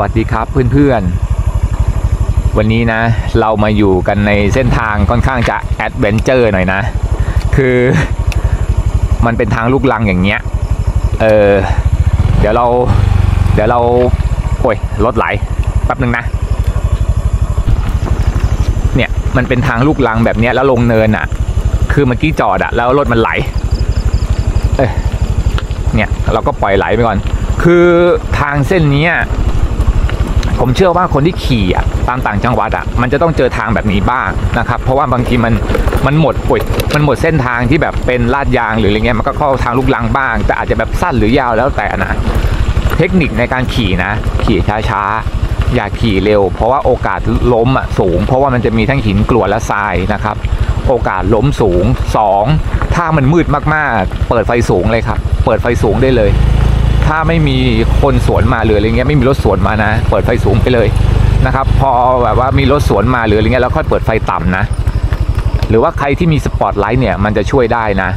วัสดีครับเพื่อนๆ วันนี้นะ เรามาอยู่กันในเส้นทางค่อนข้างจะแอดเวนเจอร์หน่อยนะ คือมันเป็นทางลูกลังอย่างเงี้ย เออ เดี๋ยวเรา เดี๋ยวเรา โอ้ย รถไหล แป๊บหนึ่งนะ เนี่ย มันเป็นทางลูกลังแบบเนี้ยแล้วลงเนินอะ คือเมื่อกี้จอดอะ แล้วรถมันไหล เอ้ยเนี่ย เราก็ปล่อยไหลไปก่อน คือทางเส้นนี้ ผมเชื่อว่าคนที่ขี่อะตามต่างจังหวัดอะมันจะต้องเจอทางแบบนี้บ้างนะครับ เพราะว่าบางทีมันมันหมดปุยมันหมดเส้นทางที่แบบเป็นลาดยางหรืออะไรเงี้ยมันก็เข้าทางลูกลังบ้าง แต่อาจจะแบบสั้นหรือยาวแล้วแต่นะ เทคนิคในการขี่นะ ขี่ช้าๆ อย่าขี่เร็ว เพราะว่าโอกาสล้มอะสูง เพราะว่ามันจะมีทั้งหินกรวดและทรายนะครับ โอกาสล้มสูงสองถ้ามันมืดมากๆ เปิดไฟสูงเลยครับ เปิดไฟสูงได้เลย ถ้าไม่มีคนสวนมาหรืออะไรเงี้ยไม่มีรถสวนมานะ เปิดไฟสูงไปเลยนะครับ พอแบบว่ามีรถสวนมาหรืออะไรเงี้ยแล้วค่อยเปิดไฟต่ำนะ หรือว่าใครที่มีสปอตไลท์เนี่ยมันจะช่วยได้นะ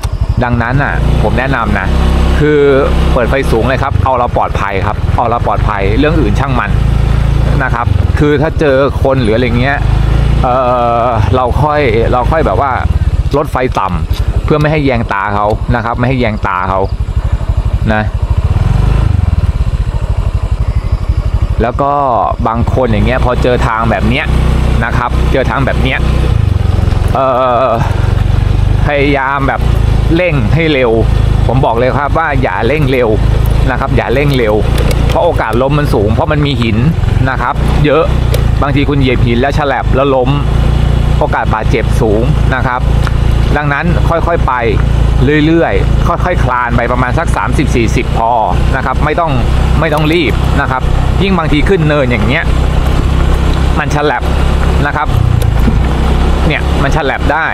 ดังนั้นอะ ผมแนะนำนะ คือเปิดไฟสูงเลยครับ เอาเราปลอดภัยครับ เอาเราปลอดภัยเรื่องอื่นช่างมันนะครับ คือถ้าเจอคนหรืออะไรเงี้ยเออเราค่อยเราค่อยแบบว่าลดไฟต่ำเพื่อไม่ให้แยงตาเขานะครับ ไม่ให้แยงตาเขานะ แล้วก็บางคนอย่างเงี้ยพอเจอทางแบบเนี้ยนะครับ เจอทางแบบเนี้ยเออพยายามแบบเร่งให้เร็ว ผมบอกเลยครับว่าอย่าเร่งเร็วนะครับ อย่าเร่งเร็ว เพราะโอกาสล้มมันสูง เพราะมันมีหินนะครับ เยอะบางทีคุณเหยียบหินแล้วฉลับแล้วล้ม โอกาสบาดเจ็บสูงนะครับ ดังนั้นค่อยๆไปเรื่อยๆ ค่อยๆ คลานไปประมาณสัก 30-40 พอนะครับ ไม่ต้องไม่ต้องรีบนะครับ ยิ่งบางทีขึ้นเนินอย่างเงี้ย มันฉลับนะครับ เนี่ยมันฉลับได้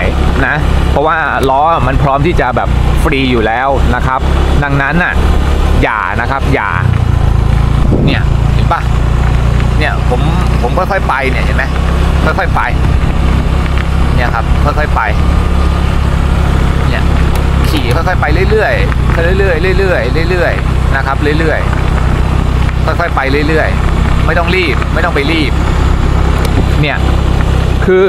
นะ เพราะว่าล้อมันพร้อมที่จะแบบฟรีอยู่แล้วนะครับ ดังนั้นน่ะอย่านะครับอย่า เนี่ยเห็นปะเนี่ยผมผมค่อยๆไปเนี่ยเห็นไหมค่อยๆไป เนี่ยครับค่อยๆไป ขี่ค่อยๆไปเรื่อยๆเรื่อยๆเรื่อยๆเรื่อยๆนะครับเรื่อยๆค่อยๆไปเรื่อยๆ ไม่ต้องรีบไม่ต้องไปรีบ เนี่ยคือ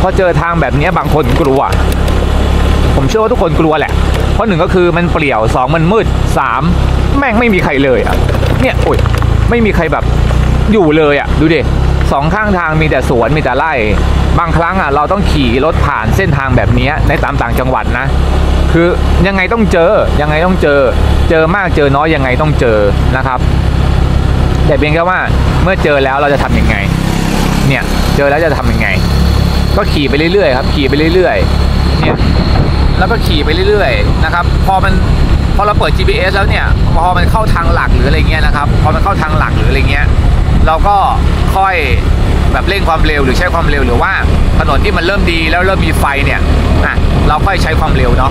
พอเจอทางแบบนี้บางคนกลัว ผมเชื่อว่าทุกคนกลัวแหละ เพราะหนึ่งก็คือมันเปลี่ยวสองมันมืดสามแม่งไม่มีใครเลยอะเนี่ยโอ้ยไม่มีใครแบบอยู่เลยอะ ดูดิสองข้างทางมีแต่สวนมีแต่ไร่ บางครั้งอะเราต้องขี่รถผ่านเส้นทางแบบนี้ในตามต่างจังหวัดนะ คือยังไงต้องเจอยังไงต้องเจอ เจอมากเจอน้อยยังไงต้องเจอนะครับ แต่เพียงแค่ว่าเมื่อเจอแล้วเราจะทำยังไง เนี่ยเจอแล้วจะทำยังไง ก็ขี่ไปเรื่อยๆครับขี่ไปเรื่อยๆเนี่ยแล้วก็ขี่ไปเรื่อยๆนะครับ พอมันพอเราเปิด GPS แล้วเนี่ย พอมันเข้าทางหลักหรืออะไรเงี้ยนะครับ พอมันเข้าทางหลักหรืออะไรเงี้ย เราก็ค่อย แบบเร่งความเร็วหรือใช้ความเร็วหรือว่าถนนที่มันเริ่มดีแล้วเริ่มมีไฟเนี่ยอะเราค่อยใช้ความเร็วเนาะ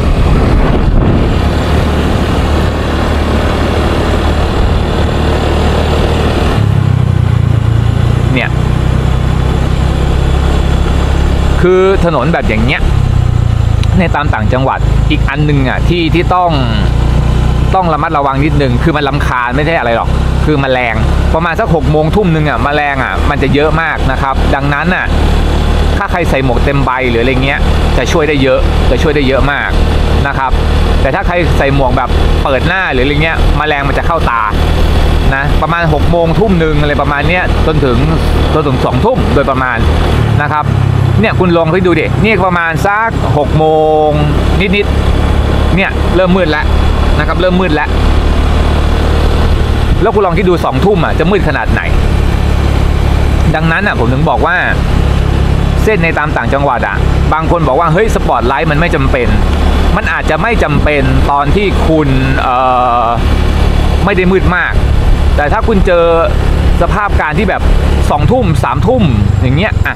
เนี่ยคือถนนแบบอย่างเงี้ยในตามต่างจังหวัดอีกอันหนึ่งอะที่ที่ต้องต้องระมัดระวังนิดนึงคือมันลำคาญไม่ใช่อะไรหรอก คือมแมลงประมาณสักหกโมงทุ่มหนึ่งอะมแมลงอะมันจะเยอะมากนะครับ ดังนั้นอะถ้าใครใส่หมวกเต็มใบหรืออะไรเงี้ยจะช่วยได้เยอะจะช่วยได้เยอะมากนะครับ แต่ถ้าใครใส่หมวกแบบเปิดหน้าหรืออะไรเงี้ยมแมลงมันจะเข้าตานะประมาณ6กโมงทุ่มหนึ่งอะไรประมาณเนี้ยจนถึงจนถึงสองทุ่มโดยประมาณนะครับเนี่ยคุณลองไปดูดินี่ประมาณสักหกโมงนิดๆเนี่ยเริ่มมืดแล้วนะครับเริ่มมืดแล้ว แล้วคุณลองคิดดูสองทุ่มอะจะมืดขนาดไหน ดังนั้นอะผมถึงบอกว่า เส้นในตามต่างจังหวัดอะ บางคนบอกว่าเฮ้ยสปอตไลท์มันไม่จำเป็น มันอาจจะไม่จำเป็นตอนที่คุณเอ่อไม่ได้มืดมาก แต่ถ้าคุณเจอสภาพการที่แบบสองทุ่มสามทุ่มอย่างเงี้ยอะ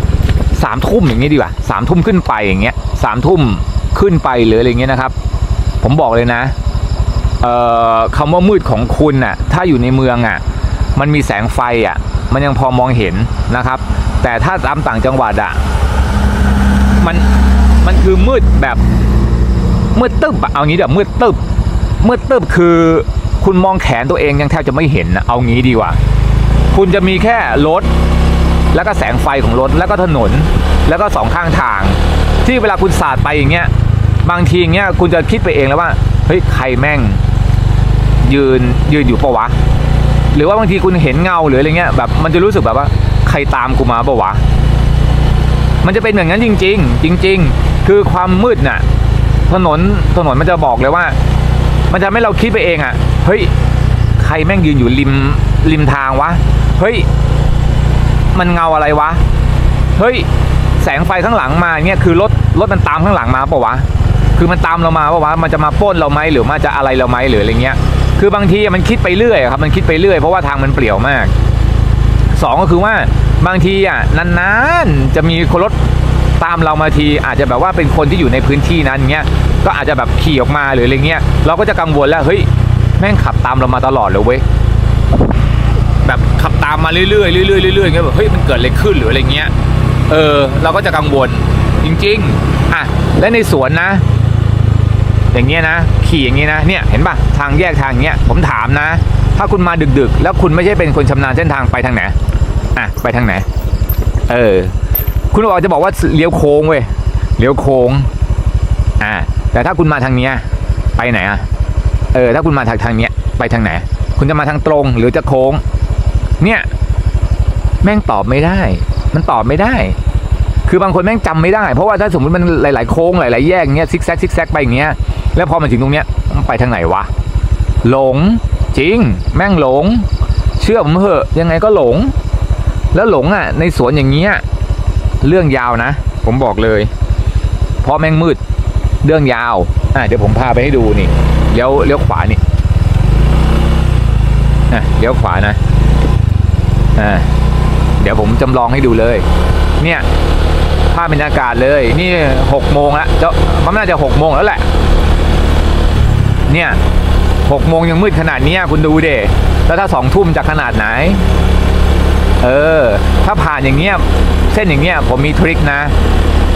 สามทุ่มอย่างเงี้ยดีกว่าสามทุ่มขึ้นไปอย่างเงี้ยสามทุ่มขึ้นไปหรืออะไรเงี้ยนะครับ ผมบอกเลยนะ คำว่ามืดของคุณน่ะถ้าอยู่ในเมืองอะมันมีแสงไฟอะมันยังพอมองเห็นนะครับ แต่ถ้าตามต่างจังหวัดอะมันมันคือมืดแบบมืดตึ๊บเอางี้เดี๋ยวมืดตึ๊บมืดตึ๊บคือคุณมองแขนตัวเองยังแทบจะไม่เห็นนะเอางี้ดีกว่า คุณจะมีแค่รถ แล้วก็แสงไฟของรถแล้วก็ถนน แล้วก็สองข้างทาง ที่เวลาคุณสาดไปอย่างเงี้ยบางทีอย่างเงี้ยคุณจะคิดไปเองแล้วว่าเฮ้ยใครแม่ง ยืนยืนอยู่ปะวะ หรือว่าบางทีคุณเห็นเงาหรืออะไรเงี้ยแบบมันจะรู้สึกแบบว่าใครตามกูมาปะวะ มันจะเป็นอย่างนั้นจริง ๆ จริง ๆ คือความมืดน่ะ ถนนถนนมันจะบอกเลยว่า มันจะให้เราคิดไปเองอะเฮ้ยใครแม่งยืนอยู่ริมริมทางวะเฮ้ยมันเงาอะไรวะเฮ้ยแสงไฟข้างหลังมาเนี่ยคือรถรถมันตามข้างหลังมาปะวะคือมันตามเรามาปะวะมันจะมาป้นเราไหมหรือมันจะอะไรเราไหมหรืออะไรเงี้ย คือบางทีมันคิดไปเรื่อยครับมันคิดไปเรื่อยเพราะว่าทางมันเปลี่ยวมากสองก็คือว่าบางทีอะนานๆจะมีคนรถตามเรามาทีอาจจะแบบว่าเป็นคนที่อยู่ในพื้นที่นั้นเงี้ยก็อาจจะแบบขี่ออกมาหรืออะไรเงี้ยเราก็จะกังวลแล้วเฮ้ยแม่งขับตามเรามาตลอดเลยเว้ยแบบขับตามมาเรื่อยๆเรื่อยๆเรื่อยๆเงี้ยแบบเฮ้ยมันเกิดอะไรขึ้นหรืออะไรเงี้ยเออเราก็จะกังวลจริง ๆอะและในสวนนะ อย่างเงี้ยนะ ขี่อย่างเงี้ยนะเนี่ยเห็นปะทางแยกทางเงี้ยผมถามนะ ถ้าคุณมาดึกๆ แล้วคุณไม่ใช่เป็นคนชำนาญเส้นทางไปทางไหนอะไปทางไหน เออ คุณบอกจะบอกว่าเลี้ยวโค้งเว้ยเลี้ยวโค้งอ่าแต่ถ้าคุณมาทางเนี้ยไปไหนอะเออถ้าคุณมาทางทางเนี้ยไปทางไหน คุณจะมาทางตรงหรือจะโค้ง เนี่ยแม่งตอบไม่ได้ มันตอบไม่ได้ คือบางคนแม่งจำไม่ได้ เพราะว่าถ้าสมมติมันหลาย ๆ โค้งหลาย ๆ แยกเงี้ยซิกแซกซิกแซกไปอย่างเงี้ย แล้วพอมาถึงตรงเนี้ยมันไปทางไหนวะ หลง จริง แม่งหลง เชื่อผมเถอะยังไงก็หลง แล้วหลงอะ ในสวนอย่างเงี้ยเรื่องยาวนะ ผมบอกเลยเพราะแม่งมืดเรื่องยาวอะเดี๋ยวผมพาไปให้ดูนี่เลี้ยวเลี้ยวขวานี่อะเลี้ยวขวานะอ่าเดี๋ยวผมจำลองให้ดูเลย เนี่ยภาพบรรยากาศเลย นี่หกโมงแล้วเจ้ามันน่าจะหกโมงแล้วแหละ เนี่ยหกโมงยังมืดขนาดนี้คุณดูเดแล้วถ้าสองทุ่มจะขนาดไหน เออ ถ้าผ่านอย่างเงี้ยเส้นอย่างเงี้ยผมมีทริคนะ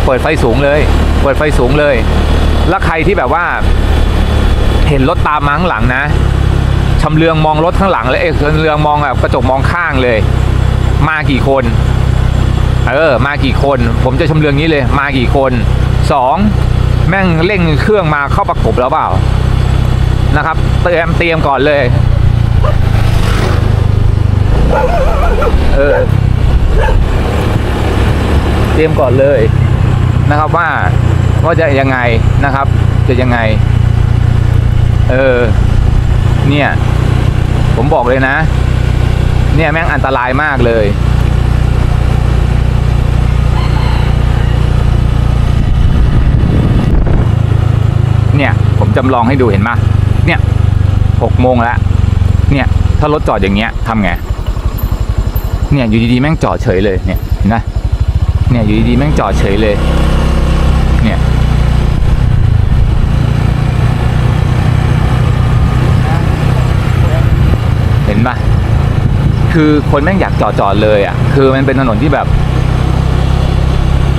เปิดไฟสูงเลย เปิดไฟสูงเลย แล้วใครที่แบบว่า เห็นรถตามมาข้างหลังนะชำเลืองมองรถข้างหลังเลยเอ้ยชำเลืองมองแบบกระจกมองข้างเลย มากี่คน เออ มากี่คน ผมจะชำเลืองนี้เลย มากี่คนสองแม่งเร่งเครื่องมาเข้าประกบแล้วเปล่า นะครับ เตรียมเตรียมก่อนเลย เออ เตรียมก่อนเลยนะครับว่าว่าจะยังไงนะครับ จะยังไง เออ เนี่ย ผมบอกเลยนะ เนี่ยแม่งอันตรายมากเลยเนี่ย ผมจำลองให้ดูเห็นไหม เนี่ยหกโมงแล้วเนี่ยถ้ารถจอดอย่างเงี้ยทำไงเนี่ยอยู่ดีๆแม่งจอดเฉยเลยเนี่ยเห็นไหมเนี่ยอยู่ดีๆแม่งจอดเฉยเลยเนี่ยเห็นปะคือคนแม่งอยากจอดจอดเลยอะ คือมันเป็นถนนที่แบบ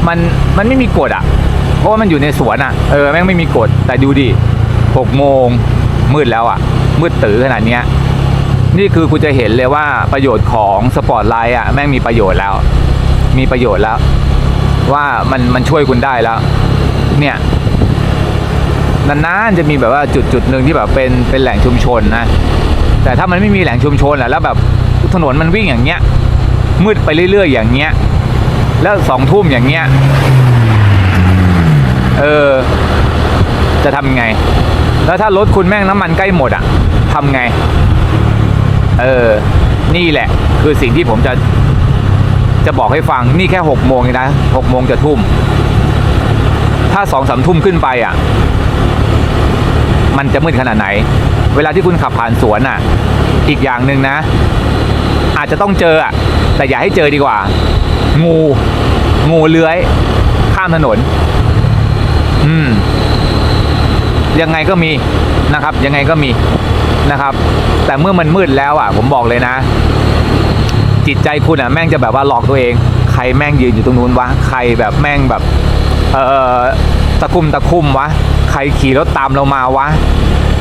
มันมันไม่มีกฎอะ เพราะว่ามันอยู่ในสวนอะ เออแม่งไม่มีกฎแต่ดูดิหกโมง มืดแล้วอะ มืดตื้อขนาดเนี้ยนี่คือคุณจะเห็นเลยว่าประโยชน์ของสปอร์ตไลท์อะแม่งมีประโยชน์แล้ว มีประโยชน์แล้ว ว่ามันมันช่วยคุณได้แล้ว เนี่ยนานๆจะมีแบบว่าจุดจุดหนึ่งที่แบบเป็นเป็นแหล่งชุมชนนะแต่ถ้ามันไม่มีแหล่งชุมชนแหละแล้วแบบถนนมันวิ่งอย่างเงี้ย มืดไปเรื่อยๆอย่างเงี้ย แล้วสองทุ่มอย่างเงี้ย เออ จะทำไง แล้วถ้ารถคุณแม่งน้ำมันใกล้หมดอะทำไง เออ นี่แหละ คือสิ่งที่ผมจะจะบอกให้ฟังนี่แค่หกโมงเองนะหกโมงจะทุ่ม ถ้าสองสามทุ่มขึ้นไปอะ มันจะมืดขนาดไหน เวลาที่คุณขับผ่านสวนอะ อีกอย่างหนึ่งนะ อาจจะต้องเจออะ แต่อย่าให้เจอดีกว่า งู งูเลื้อย ข้ามถนน อืม ยังไงก็มีนะครับ ยังไงก็มีนะครับ แต่เมื่อมันมืดแล้วอะ ผมบอกเลยนะ จิตใจคุณอะแม่งจะแบบว่าหลอกตัวเอง ใครแม่งยืนอยู่ตรงนู้นวะใครแบบแม่งแบบเออตะคุ่มตะคุ่มวะใครขี่รถตามเรามาวะ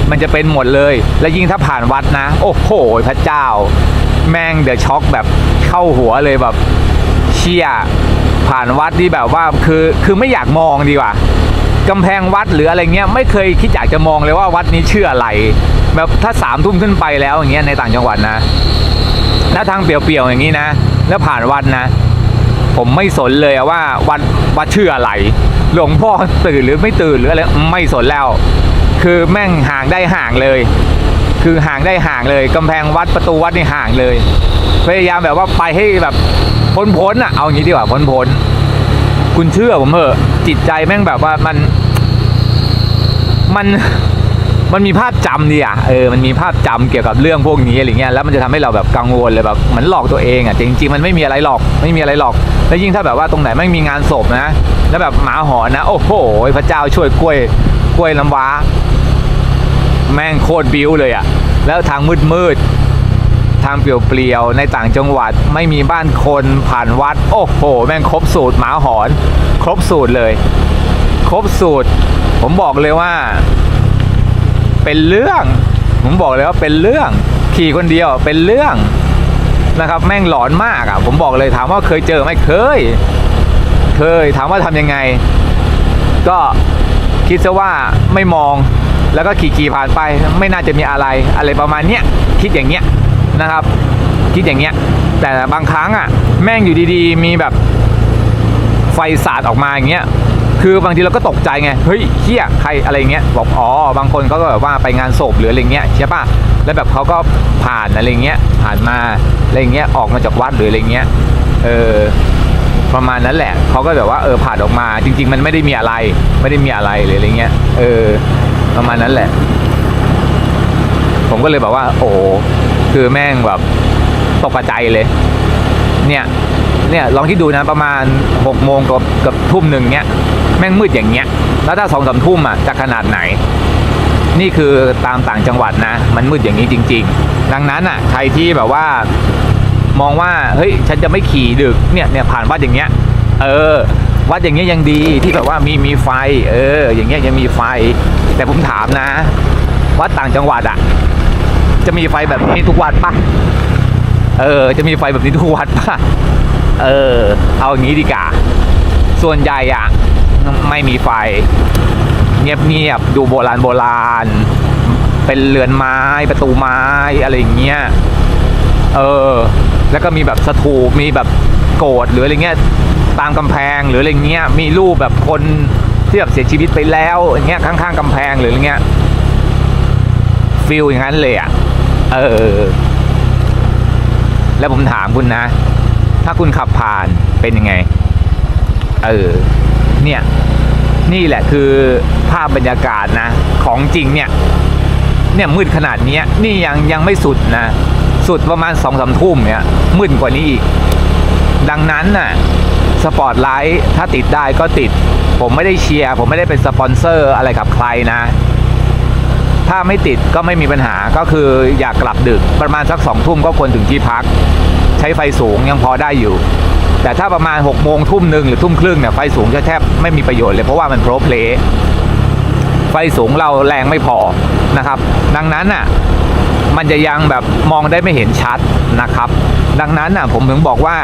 มันจะเป็นหมดเลย และยิ่งถ้าผ่านวัดนะ โอ้โหพระเจ้า แม่งเดือดช็อกแบบเข้าหัวเลยแบบเชี่ยผ่านวัดที่แบบว่าคือคือไม่อยากมองดีกว่า กำแพงวัดหรืออะไรเงี้ยไม่เคยคิดอยากจะมองเลยว่าวัดนี้เชื่ออะไร แบบถ้าสามทุ่มขึ้นไปแล้วอย่างเงี้ยในต่างจังหวัดนะถ้าทางเปลี่ยวๆอย่างนี้นะ แล้วผ่านวัดนะ ผมไม่สนเลยว่าวัดวัดเชื่ออะไร หลวงพ่อตื่นหรือไม่ตื่นหรืออะไรไม่สนแล้ว คือแม่งห่างได้ห่างเลย คือห่างได้ห่างเลยกำแพงวัดประตูวัดนี่ห่างเลย พยายามแบบว่าไปให้แบบพ้นพ้นๆอะเอางี้ดีกว่าพ้นพ้นๆคุณเชื่อผมเถอะ จิตใจแม่งแบบว่ามัน มันมันมีภาพจำดีอะเออมันมีภาพจำเกี่ยวกับเรื่องพวกนี้อะไรเงี้ยแล้วมันจะทำให้เราแบบกังวลเลยแบบเหมือนหลอกตัวเองอะจริงๆมันไม่มีอะไรหรอกไม่มีอะไรหรอกแล้วยิ่งถ้าแบบว่าตรงไหนไม่มีงานศพนะ แล้วแบบหมาหอนนะโอ้โหพระเจ้าช่วยกล้วยกล้วยน้ำว้า แม่งโคตรบิ้วเลยอะแล้วทางมืดมืด ทางเปลี่ยวๆในต่างจังหวัดไม่มีบ้านคนผ่านวัด โอ้โห แม่งครบสูตรหมาหอน ครบสูตรเลย ครบสูตร ผมบอกเลยว่า เป็นเรื่อง ผมบอกเลยว่าเป็นเรื่อง ขี่คนเดียวเป็นเรื่องนะครับ แม่งหลอนมากอะ ผมบอกเลยถามว่าเคยเจอไหมเคย เคยถามว่าทำยังไง ก็คิดซะว่าไม่มองแล้วก็ขี่ขี่ผ่านไป ไม่น่าจะมีอะไรอะไรประมาณเนี้ยคิดอย่างเงี้ย นะครับ คิดอย่างเงี้ย แต่บางครั้งอะ แม่งอยู่ดีๆ มีแบบไฟสาดออกมาอย่างเงี้ยคือบางทีเราก็ตกใจไง เฮ้ยเฮียใครอะไรเงี้ย บอกอ๋อ บางคนก็แบบว่าไปงานศพหรืออะไรเงี้ยใช่ปะแล้วแบบเขาก็ผ่านอะไรเงี้ย ผ่านมาอะไรเงี้ย ออกมาจากวัดหรืออะไรเงี้ย เออ ประมาณนั้นแหละ เขาก็แบบว่าเออผ่านออกมา จริง ๆ มันไม่ได้มีอะไร ไม่ได้มีอะไรเลยอะไรเงี้ย เออ ประมาณนั้นแหละ ผมก็เลยแบบว่า โอ้ คือแม่งแบบตกใจเลย เนี่ยเนี่ยลองคิดดูนะประมาณ6กโมงกับกับทุ่มหนึ่งเนี้ยแม่งมืดอย่างเงี้ย แล้วถ้าสองสามทุ่มอะจะขนาดไหน นี่คือตามต่างจังหวัดนะ มันมืดอย่างนี้จริง ๆ ดังนั้นอะใครที่แบบว่ามองว่าเฮ้ยฉันจะไม่ขี่ดึกเนี่ยเนี่ยผ่านวัดอย่างเงี้ย เออ วัดอย่างเงี้ยยังดีที่แบบว่ามีมีไฟ เออ อย่างเงี้ยยังมีไฟ แต่ผมถามนะ วัดต่างจังหวัดอะ จะมีไฟแบบนี้ทุกวัดปะเออ จะมีไฟแบบนี้ทุกวัดป่ะเออ เอาอย่างนี้ดีกว่าส่วนใหญ่อะไม่มีไฟ เงียบๆดูโบราณโบราณ เป็นเรือนไม้ประตูไม้อะไรอย่างเงี้ย เออ แล้วก็มีแบบสถูปมีแบบโกดหรืออะไรเงี้ยตามกำแพงหรืออะไรเงี้ย มีรูปแบบคนที่แบบเสียชีวิตไปแล้วอย่างเงี้ยข้างๆกำแพงหรืออะไรเงี้ยฟิลอย่างนั้นเลยอะ เออ แล้วผมถามคุณนะ ถ้าคุณขับผ่านเป็นยังไง เออ เนี่ย นี่แหละคือภาพบรรยากาศนะ ของจริงเนี่ย เนี่ยมืดขนาดนี้นี่ยังยังไม่สุดนะ สุดประมาณสองสามทุ่มเนี่ยมืดกว่านี้อีก ดังนั้นน่ะ สปอตไลท์ถ้าติดได้ก็ติด ผมไม่ได้เชียร์ ผมไม่ได้เป็นสปอนเซอร์อะไรกับใครนะ ถ้าไม่ติดก็ไม่มีปัญหาก็คืออยากกลับดึกประมาณสักสองทุ่มก็ควรถึงที่พัก ใช้ไฟสูงยังพอได้อยู่ แต่ถ้าประมาณ6กโมงทุ่มหนึ่งหรือทุ่มครึ่งเนี่ยไฟสูงจะแทบไม่มีประโยชน์เลยเพราะว่ามันโปรเพลไฟสูงเราแรงไม่พอนะครับ ดังนั้นอะมันจะยังแบบมองได้ไม่เห็นชัดนะครับ ดังนั้นอะผมถึงบอกว่า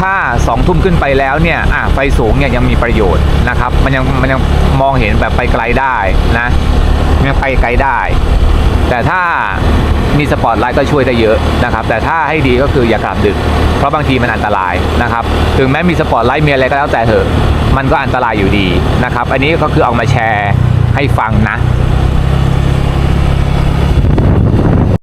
ถ้าสองทุ่มขึ้นไปแล้วเนี่ยอะไฟสูงเนี่ยยังมีประโยชน์นะครับ มันยังมันยังมองเห็นแบบไปไกลได้นะ ยังไปไกลได้ แต่ถ้ามีสปอตไลท์ก็ช่วยได้เยอะนะครับ แต่ถ้าให้ดีก็คืออย่ากลับดึก เพราะบางทีมันอันตรายนะครับ ถึงแม้มีสปอตไลท์มีอะไรก็แล้วแต่เถอะ มันก็อันตรายอยู่ดีนะครับ อันนี้ก็คือเอามาแชร์ให้ฟังนะ